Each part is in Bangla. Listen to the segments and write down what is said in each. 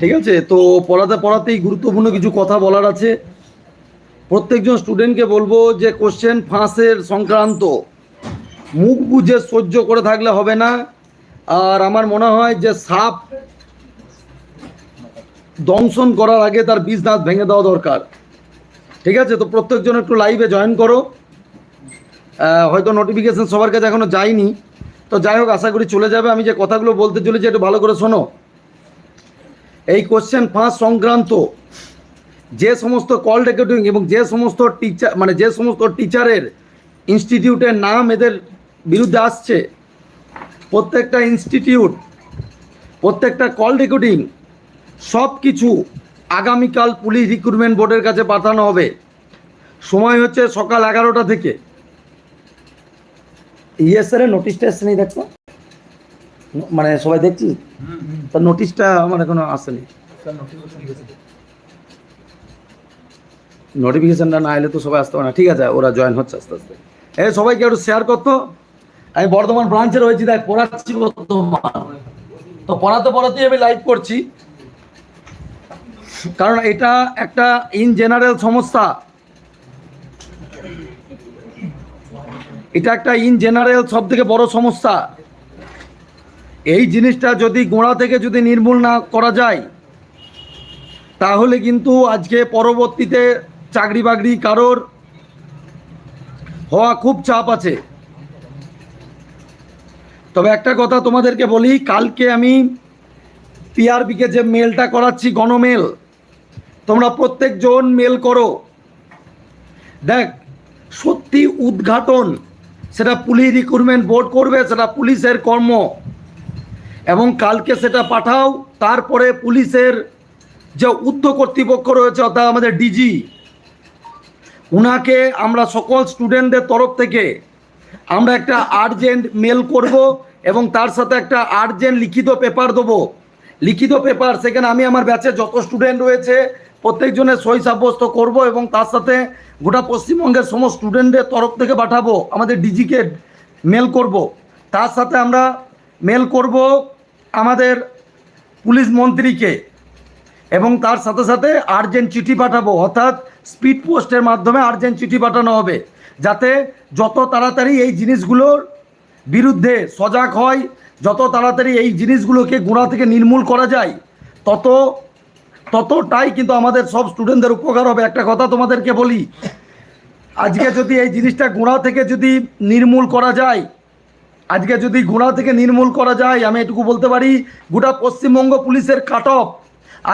ঠিক আছে? তো পড়াতে পড়াতেই গুরুত্বপূর্ণ কিছু কথা বলার আছে। প্রত্যেকজন স্টুডেন্টকে বলব যে কোশ্চেন ফাঁসের সংক্রান্ত। মুখ বুঝে সহ্য করে থাকলে হবে না। আর আমার মনে হয় যে সাপ দংশন করার আগে তার বীজ দাঁত ভেঙে দেওয়া দরকার। ঠিক আছে? তো প্রত্যেকজন একটু লাইভে জয়েন করো। হয়তো নোটিফিকেশন সবার কাছে এখনও যায়নি। তো যাই হোক, আশা করি চলে যাবে। আমি যে কথাগুলো বলতে চলেছি, একটু ভালো করে শোনো। এই কোশ্চেন ফাঁস সংক্রান্ত। যে সমস্ত কল রেকর্ডিং এবং যে সমস্ত টিচার মানে যে সমস্ত টিচারের ইনস্টিটিউটের নাম এদের বিরুদ্ধে আসছে, প্রত্যেকটা ইনস্টিটিউট প্রত্যেকটা কল রেকর্ডিং সব কিছু আগামীকাল পুলিশ রিক্রুটমেন্ট বোর্ডের কাছে পাঠানো হবে। সময় হচ্ছে সকাল এগারোটা থেকে। ইএসআর নোটিশটা এসছে নেই দেখো? মানে সবাই দেখছি? তার নোটিশটা আমার এখনও আসেনি। নোটিফিকেশনটা না এলে তো সবাই আসতে পারে না। ঠিক আছে ওরা জয়েন হচ্ছে আস্তে আস্তে। এ সবাইকে একটু শেয়ার করতো। আমি বর্ধমান ব্রাঞ্চে রয়েছি দেখ পড়াচ্ছি বর্ধমান। তো পড়াতে পড়াতেই আমি লাইভ করছি। কারণ এটা একটা ইন জেনারেল সমস্যা। এটা একটা ইন জেনারেল সব থেকে বড় সমস্যা। এই জিনিসটা যদি গোড়া থেকে যদি নির্মূল না করা যায়, তাহলে কিন্তু আজকে পরবর্তীতে চাকরি বাকরি কারোর হওয়া খুব চাপ আছে। তবে একটা কথা তোমাদেরকে বলি, কালকে আমি পিআরবিকে যে মেলটা করাচ্ছি, গণমেল, তোমরা প্রত্যেকজন মেল করো। দেখ, সত্যি উদ্ঘাটন, সেটা পুলিশ রিক্রুটমেন্ট বোর্ড করবে, সেটা পুলিশের কর্ম। এবং কালকে সেটা পাঠাও। তারপরে পুলিশের যে উদ্ধ কর্তৃপক্ষ রয়েছে, অর্থাৎ আমাদের ডিজি, উনাকে আমরা সকল স্টুডেন্টদের তরফ থেকে আমরা একটা আর্জেন্ট মেল করব এবং তার সাথে একটা আর্জেন্ট লিখিত পেপার দেবো। লিখিত পেপার, সেখানে আমি আমার ব্যাচে যত স্টুডেন্ট রয়েছে প্রত্যেকজনের সই সাব্যস্ত করব এবং তার সাথে গোটা পশ্চিমবঙ্গের সমস্ত স্টুডেন্টদের তরফ থেকে পাঠাবো। আমাদের ডিজিকে মেল করব। তার সাথে আমরা মেল করব আমাদের পুলিশ মন্ত্রীকে এবং তার সাথে সাথে আর্জেন্ট চিঠি পাঠাবো, অর্থাৎ স্পিড পোস্টের মাধ্যমে আর্জেন্ট চিঠি পাঠানো হবে, যাতে যত তাড়াতাড়ি এই জিনিসগুলোর বিরুদ্ধে সজাগ হয়, যত তাড়াতাড়ি এই জিনিসগুলোকে গোড়া থেকে নির্মূল করা যায়, তত, ততটাই কিন্তু আমাদের সব স্টুডেন্টদের উপকার হবে। একটা কথা তোমাদেরকে বলি, আজকে যদি এই জিনিসটা গোড়া থেকে যদি নির্মূল করা যায় আজকে যদি গোড়া থেকে নির্মূল করা যায়, আমি এটুকু বলতে পারি, গোটা পশ্চিমবঙ্গ পুলিশের কাট অফ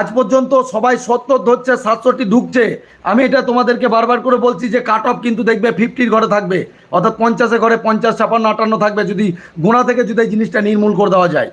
আজ পর্যন্ত সবাই সত্তর ধরছে, সাতষট্টি ঢুকছে আমি এটা তোমাদেরকে বারবার করে বলছি যে কাট অফ কিন্তু দেখবে ফিফটির ঘরে থাকবে, অর্থাৎ পঞ্চাশে ঘরে পঞ্চাশ, ছাপান্ন, আটান্ন থাকবে যদি গোড়া থেকে যদি এই জিনিসটা নির্মূল করে দেওয়া যায়।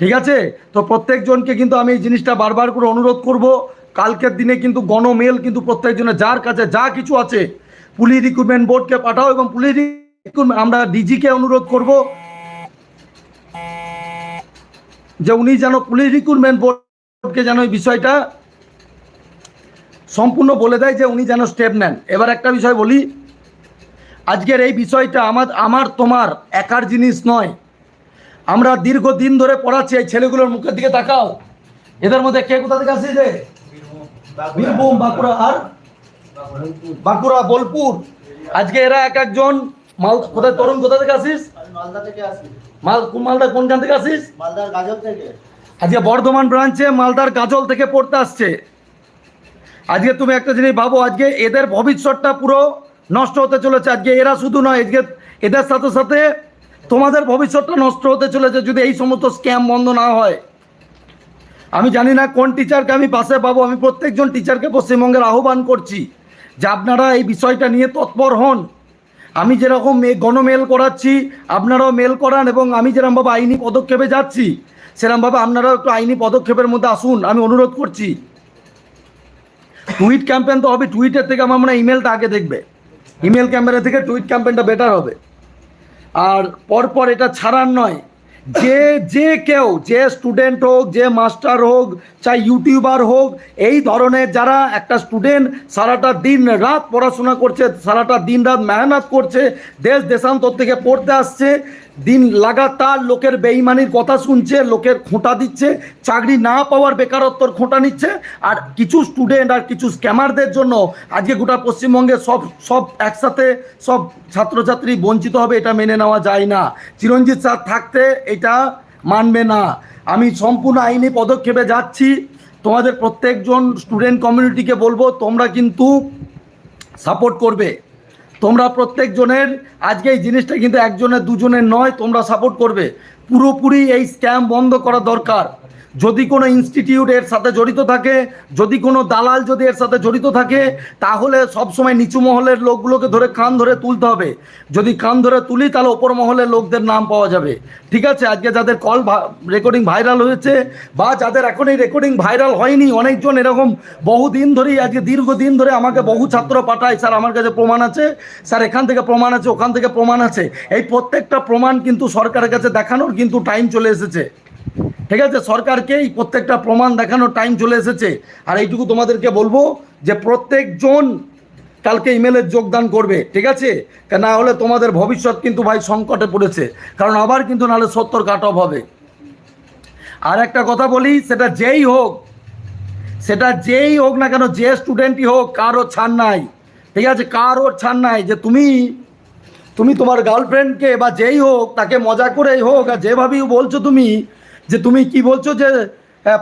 ঠিক আছে? তো প্রত্যেকজনকে কিন্তু আমি এই জিনিসটা বারবার করে অনুরোধ করব, কালকের দিনে কিন্তু গণমেল কিন্তু প্রত্যেকজনের, যার কাছে যা কিছু আছে, পুলিশ রিক্রুটমেন্ট বোর্ডকে পাঠাও এবং পুলিশ আমরা ডিজিকে অনুরোধ করব যে উনি যেন পুলিশ রিক্রুটমেন্ট বোর্ডকে যেন এই বিষয়টা সম্পূর্ণ বলে দেয় যে উনি যেন স্টেপ নেন। এবার একটা বিষয় বলি, আজকের এই বিষয়টা আমার আমার, তোমার একার জিনিস নয়। আমরা দীর্ঘদিন ধরে পড়াচ্ছি এই ছেলেগুলোর মুখের দিকে তাকাও। এদের মধ্যে কে কোথা থেকে আসছে রে বীরভূম, বাঁকুড়া, আর? বাঁকুড়া, বোলপুর। আজকে এরা এক একজন মাল কোথায় তরুণ কোথা থেকে আসিস? মালদা থেকে আসি। মাল কোন মালদা কোনখান থেকে আসিস? মালদার গাজল থেকে। আজকে বর্ধমান ব্রাঞ্চে মালদার গাজল থেকে পড়তে আসছে। আজকে তুমি একটা জিনিস ভাবো আজকে এদের ভবিষ্যৎটা পুরো নষ্ট হতে চলেছে। আজকে এরা শুধু নয় আজকে এদের সাথে সাথে তোমাদের ভবিষ্যৎটা নষ্ট হতে চলেছে যদি এই সমস্ত স্ক্যাম বন্ধ না হয়। আমি জানি না কোন টিচারকে আমি পাশে পাবো আমি প্রত্যেকজন টিচারকে পশ্চিমবঙ্গের আহ্বান করছি যে আপনারা এই বিষয়টা নিয়ে তৎপর হন। আমি যেরকম গণমেল করাচ্ছি, আপনারাও মেল করান এবং আমি যেরকমভাবে আইনি পদক্ষেপে যাচ্ছি সেরকমভাবে আপনারাও একটু আইনি পদক্ষেপের মধ্যে আসুন, আমি অনুরোধ করছি। টুইট ক্যাম্পেন তো হবে, টুইটের থেকে আমার মনে হয় ইমেলটা আগে দেখবে। ইমেল ক্যাম্পেনের থেকে টুইট ক্যাম্পেনটা বেটার হবে। আর পরপর এটা ছাড়ার নয় যে যে কেউ, যে স্টুডেন্ট হোক, যে মাস্টার হোক, চাই ইউটিউবার হোক, এই ধরনের যারা একটা স্টুডেন্ট সারাটা দিন রাত পড়াশোনা করছে, সারাটা দিন রাত মেহনত করছে দেশ দেশান্তর থেকে পড়তে আসছে দিন লাগাতার লোকের বেইমানির কথা শুনছে, লোকের খোঁটা দিচ্ছে, চাকরি না পাওয়ার বেকারত্বর খোঁটা নিচ্ছে, আর কিছু স্টুডেন্ট আর কিছু স্ক্যামারদের জন্য আজকে গোটা পশ্চিমবঙ্গে সব সব একসাথে সব ছাত্রছাত্রী বঞ্চিত হবে, এটা মেনে নেওয়া যায় না। চিরঞ্জিত স্যার থাকতে এটা মানবে না। আমি সম্পূর্ণ আইনি পদক্ষেপে যাচ্ছি। তোমাদের প্রত্যেকজন স্টুডেন্ট কমিউনিটিকে বলব, তোমরা কিন্তু সাপোর্ট করবে। তোমরা প্রত্যেকজনের, আজকে এই জিনিসটা কিন্তু একজনের, দুজনের নয়, তোমরা সাপোর্ট করবে। পুরোপুরি এই স্ক্যাম বন্ধ করা দরকার। যদি কোনো ইনস্টিটিউট এর সাথে জড়িত থাকে, যদি কোনো দালাল যদি এর সাথে জড়িত থাকে, তাহলে সবসময় নিচু মহলের লোকগুলোকে ধরে কান ধরে তুলতে হবে। যদি কান ধরে তুলি, তাহলে ওপর মহলের লোকদের নাম পাওয়া যাবে। ঠিক আছে? আজকে যাদের কল রেকর্ডিং ভাইরাল হয়েছে বা যাদের এখন এই রেকর্ডিং ভাইরাল হয়নি, অনেকজন এরকম বহুদিন ধরেই, আজকে দীর্ঘদিন ধরে আমাকে বহু ছাত্র পাঠায়। স্যার, আমার কাছে প্রমাণ আছে। স্যার, এখান থেকে প্রমাণ আছে, ওখান থেকে প্রমাণ আছে। এই প্রত্যেকটা প্রমাণ কিন্তু সরকারের কাছে দেখানোর কিন্তু টাইম চলে এসেছে। ঠিক আছে সরকারকে এই প্রত্যেকটা প্রমাণ দেখানোর টাইম চলে এসেছে। আর এইটুকু তোমাদেরকে বলব যে প্রত্যেকজন কালকে ইমেলের যোগদান করবে, ঠিক আছে? না হলে তোমাদের ভবিষ্যৎ কিন্তু ভাই সংকটে পড়েছে, কারণ আবার কিন্তু নাহলে সত্তর কাট অফ হবে। আর একটা কথা বলি, সেটা যেই হোক, সেটা যেই হোক না কেন, যে স্টুডেন্টই হোক কারও ছাড় নাই। ঠিক আছে কারও ছাড় নাই যে তুমি তুমি তোমার গার্লফ্রেন্ডকে বা যেই হোক, তাকে মজা করেই হোক, আর যেভাবেই বলছো তুমি যে তুমি কি বলছো যে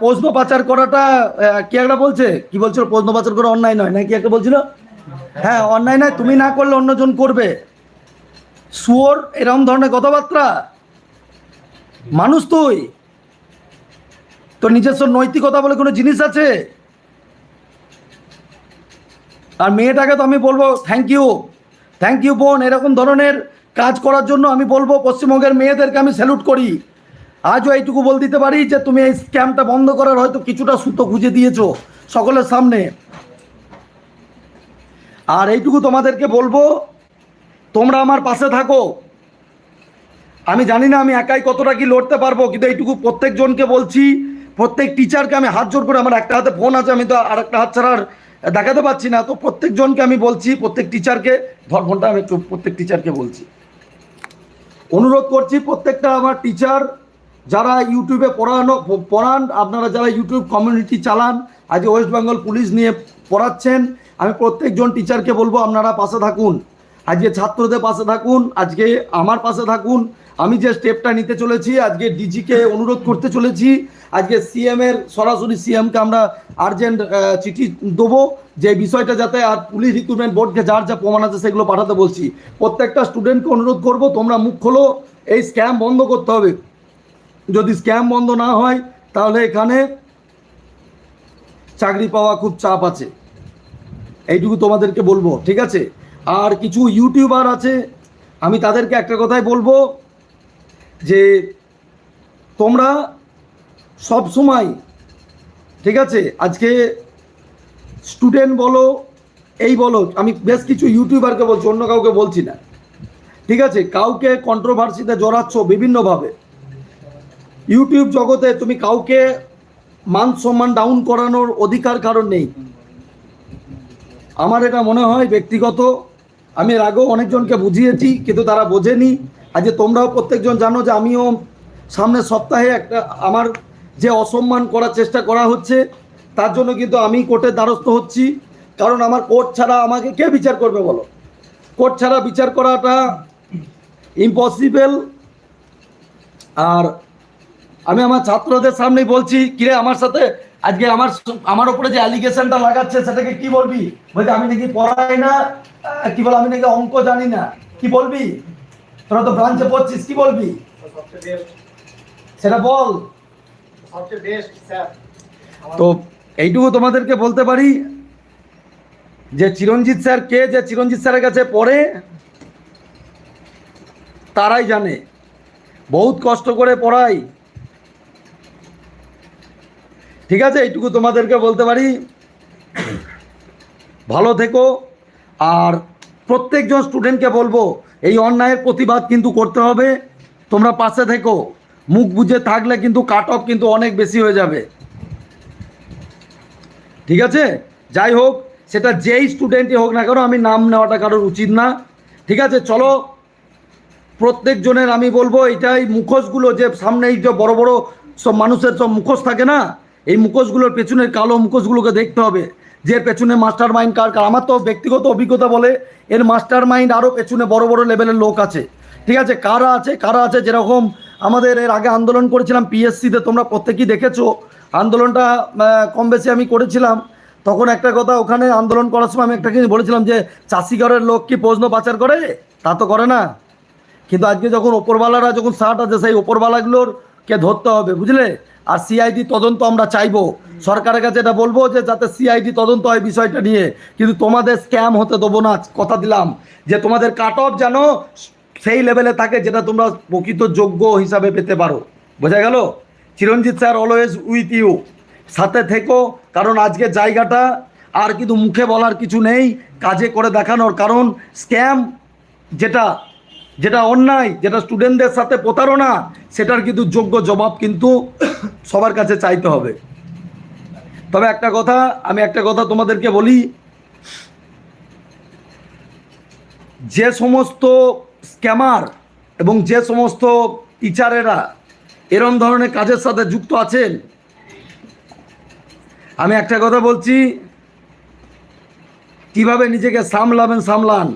প্রশ্ন পাচার করাটা কি একটা বলছে? কি বলছো প্রশ্ন পাচার করা অন্যায় নয়, নাকি একটা বলছিল? হ্যাঁ অন্যায় নয়, তুমি না করলে অন্যজন করবে। শুয়োর এরকম ধরনের কথাবার্তা? মানুষ তুই। তোর নিজস্ব নৈতিকতা বলে কোনো জিনিস আছে? আর মেয়েটাকে তো আমি বলব থ্যাংক ইউ থ্যাংক ইউ বোন। এরকম ধরনের কাজ করার জন্য আমি বলব, পশ্চিমবঙ্গের মেয়েদেরকে আমি স্যালুট করি। আজও এইটুকু বল দিতে পারি যে তুমি এই স্ক্যামটা বন্ধ করার হয়তো কিছুটা সুতো খুঁজে দিয়েছ সকলের সামনে। আর এইটুকু তোমাদেরকে বলব, তোমরা আমার পাশে থাকো। আমি জানি না আমি একাই কতটা কি লড়তে পারব, কিন্তু এইটুকু প্রত্যেকজনকে বলছি, প্রত্যেক টিচারকে আমি হাত জোর করে আমার একটা হাতে ফোন আছে, আমি তো আর একটা হাত ছাড়ার দেখাতে পাচ্ছি না। তো প্রত্যেকজনকে আমি বলছি, প্রত্যেক টিচারকে ধর ফোনটা আমি একটু প্রত্যেক টিচারকে বলছি। অনুরোধ করছি প্রত্যেকটা আমার টিচার যারা ইউটিউবে পড়ানো, পড়ান, আপনারা যারা ইউটিউব কমিউনিটি চালান আজ ওয়েস্ট বেঙ্গল পুলিশ নিয়ে পড়াচ্ছেন, আমি প্রত্যেকজন টিচারকে বলব, আপনারা পাশে থাকুন। আজকে ছাত্রদের পাশে থাকুন, আজকে আমার পাশে থাকুন। আমি যে স্টেপটা নিতে চলেছি, আজকে ডিজিকে অনুরোধ করতে চলেছি। আজকে সিএম এর, সরাসরি সিএমকে আমরা আর্জেন্ট চিঠি দেবো, যে বিষয়টা যাতে আর পুলিশ রিক্রুটমেন্ট বোর্ডকে যার যা প্রমাণ আছে সেগুলো পাঠাতে বলছি। প্রত্যেকটা স্টুডেন্টকে অনুরোধ করব, তোমরা মুখ খোলো, এই স্ক্যাম বন্ধ করতে হবে। যদি স্ক্যাম বন্ধ না হয়, তাহলে এখানে চাকরি পাওয়া খুব চাপ আছে। এইটুকু তোমাদেরকে বলব, ঠিক আছে? আর কিছু ইউটিউবার আছে, আমি তাদেরকে একটা কথাই বলব, যে তোমরা সব সময়, ঠিক আছে? আজকে স্টুডেন্ট বলো, এই বলো, আমি বেশ কিছু ইউটিউবারকে বলছি, অন্য কাউকে বলছি না। ঠিক আছে? কাউকে কন্ট্রোভার্সিতে জড়াচ্ছ বিভিন্নভাবে ইউটিউব জগতে তুমি কাউকে মান সম্মান ডাউন করানোর অধিকার কারণ নেই। আমার এটা মনে হয় ব্যক্তিগত। আমি এর আগেও অনেকজনকে বুঝিয়েছি, কিন্তু তারা বোঝেনি। আজকে তোমরাও প্রত্যেকজন জানো যে আমিও সামনের সপ্তাহে একটা আমার যে অসম্মান করার চেষ্টা করা হচ্ছে, তার জন্য কিন্তু আমি কোর্টের দ্বারস্থ হচ্ছি। কারণ আমার কোর্ট ছাড়া আমাকে কে বিচার করবে বলো? কোর্ট ছাড়া বিচার করাটা ইম্পসিবল আর আমি আমার ছাত্রদের সামনেই বলছি, কিরে, আমার সাথে আজকে আমার আমার উপরে যে অ্যালিগেশনটা লাগাচ্ছে, সেটাকে কি বলবি? বলছে, আমি নাকি পড়াই না কি বল, আমি নাকি অঙ্ক জানি না। কি বলবি? তোরা তো ব্রাঞ্চে পড়ছিস, কি বলবি? সেটা বল। তো এইটুকু তোমাদেরকে বলতে পারি, যে চিরঞ্জিত স্যার কে, যে চিরঞ্জিত স্যারের কাছে পড়ে, তারাই জানে। বহুত কষ্ট করে পড়াই ঠিক আছে, এইটুকু তোমাদেরকে বলতে পারি। ভালো থেকো। আর প্রত্যেকজন স্টুডেন্টকে বলব, এই অন্যায়ের প্রতিবাদ কিন্তু করতে হবে। তোমরা পাশে থেকো। মুখ বুঝে থাকলে কিন্তু কাট অফ কিন্তু অনেক বেশি হয়ে যাবে। ঠিক আছে? যাই হোক, সেটা যেই স্টুডেন্টই হোক না কেন, আমি নাম নেওয়াটা কারোর উচিত না। ঠিক আছে, চলো। প্রত্যেকজনের আমি বলব এটাই মুখোশগুলো যে সামনে এই যে বড় বড় সব মানুষের সব মুখোশ থাকে না এই মুখোশগুলোর পেছনের কালো মুখোশগুলোকে দেখতে হবে। যে পেছনে মাস্টার মাইন্ড কার কার, আমার তো ব্যক্তিগত অভিজ্ঞতা বলে এর মাস্টার মাইন্ড আরও পেছনে বড় বড় লেভেলের লোক আছে। ঠিক আছে, কারা আছে কারা আছে, যেরকম আমাদের এর আগে আন্দোলন করেছিলাম পিএসসিতে তোমরা প্রত্যেকেই দেখেছ। আন্দোলনটা কম বেশি আমি করেছিলাম। তখন একটা কথা, ওখানে আন্দোলন করার সময় আমি একটা জিনিস বলেছিলাম যে চাষি ঘরের লোক কি প্রশ্ন পাচার করে? তা তো করে না। কিন্তু আজকে যখন ওপরওয়ালারা যখন শার্ট আছে, সেই ওপরওয়ালাগুলোর কে ধরতে হবে, বুঝলে? আর সিআইডি তদন্ত আমরা চাইব। সরকারের কাছে এটা বলব যে, যাতে সিআইডি তদন্ত হয় বিষয়টা নিয়ে। কিন্তু তোমাদের স্ক্যাম হতে দেবো না, কথা দিলাম। যে তোমাদের কাট অফ যেন সেই লেভেলে থাকে যেটা তোমরা প্রকৃত যোগ্য হিসাবে পেতে পারো। বোঝা গেল? Chiranjit sir always with you সাথে থেকো, কারণ আজকে জায়গাটা আর কিন্তু মুখে বলার কিছু নেই, কাজে করে দেখানোর। কারণ স্ক্যাম যেটা যেটা অন্যায়, যেটা স্টুডেন্টদের সাথে প্রতারণা, সেটার কিন্তু যোগ্য জবাব কিন্তু সবার কাছে চাইতে হবে। তবে একটা কথা, আমি একটা কথা তোমাদেরকে বলি, যে সমস্ত স্ক্যামার এবং যে সমস্ত টিচারেরা এরম ধরনের কাজের সাথে যুক্ত আছেন, আমি একটা কথা বলছি, কীভাবে নিজেকে সামলাবেন সামলান?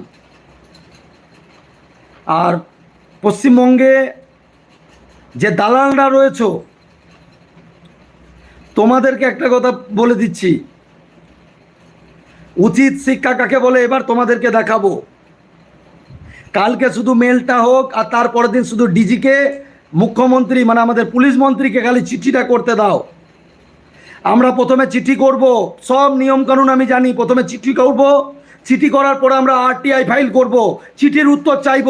আর পশ্চিমবঙ্গে যে দালালরা রয়েছ, তোমাদেরকে একটা কথা বলে দিচ্ছি। উচিত শিক্ষা কাকে বলে, এবার তোমাদেরকে দেখাবো। কালকে শুধু মেলটা হোক, আর তারপরের দিন শুধু ডিজিকে, মুখ্যমন্ত্রী মানে আমাদের পুলিশ মন্ত্রীকে খালি চিঠিটা করতে দাও। আমরা প্রথমে চিঠি করব, সব নিয়মকানুন আমি জানি, প্রথমে চিঠি করব। চিঠি করার পরে আমরা আরটিআই ফাইল করব। চিঠির উত্তর চাইব।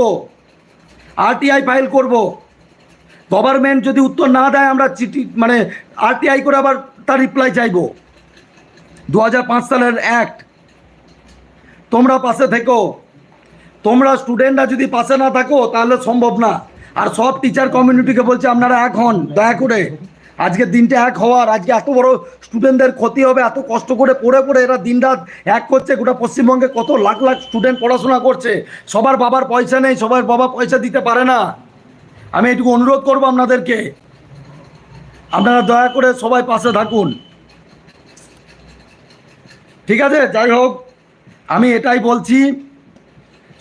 আরটিআই ফাইল করব। গভর্নমেন্ট যদি উত্তর না দেয়, আমরা চিঠি মানে আরটিআই করে আবার তার রিপ্লাই চাইব। দু হাজার পাঁচ সালের অ্যাক্ট তোমরা পাশে থেকো। তোমরা স্টুডেন্টরা যদি পাশে না থাকো, তাহলে সম্ভব না। আর সব টিচার কমিউনিটিকে বলছে, আপনারা এক হন, দয়া করে। আজকের দিনটা এক হওয়ার, আজকে এত বড় স্টুডেন্টদের ক্ষতি হবে, এত কষ্ট করে পড়ে পড়ে এরা দিন রাত এক করছে গোটা পশ্চিমবঙ্গে কত লাখ লাখ স্টুডেন্ট পড়াশোনা করছে। সবার বাবার পয়সা নেই, সবার বাবা পয়সা দিতে পারে না। আমি এটুকু অনুরোধ করব আপনাদেরকে। আপনারা দয়া করে সবাই পাশে থাকুন। ঠিক আছে? যাই হোক, আমি এটাই বলছি।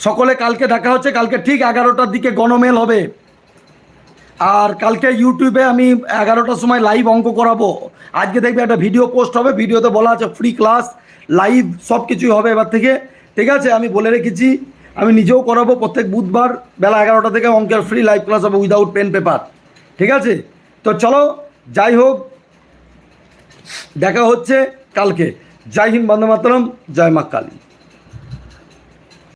সকলে কালকে দেখা হচ্ছে, কালকে ঠিক এগারোটার দিকে গণমেল হবে। আর কালকে ইউটিউবে আমি এগারোটার সময় লাইভ অঙ্ক করাবো। আজকে দেখবে একটা ভিডিও পোস্ট হবে ভিডিওতে বলা আছে ফ্রি ক্লাস লাইভ সব কিছুই হবে এবার থেকে। ঠিক আছে? আমি বলে রেখেছি, আমি নিজেও করাবো প্রত্যেক বুধবার বেলা এগারোটা থেকে অঙ্কের ফ্রি লাইভ ক্লাস হবে উইদাউট পেন পেপার ঠিক আছে? তো চলো, যাই হোক, দেখা হচ্ছে কালকে। জয় হিন্দ বন্দে মাতরম, জয় মা কালী।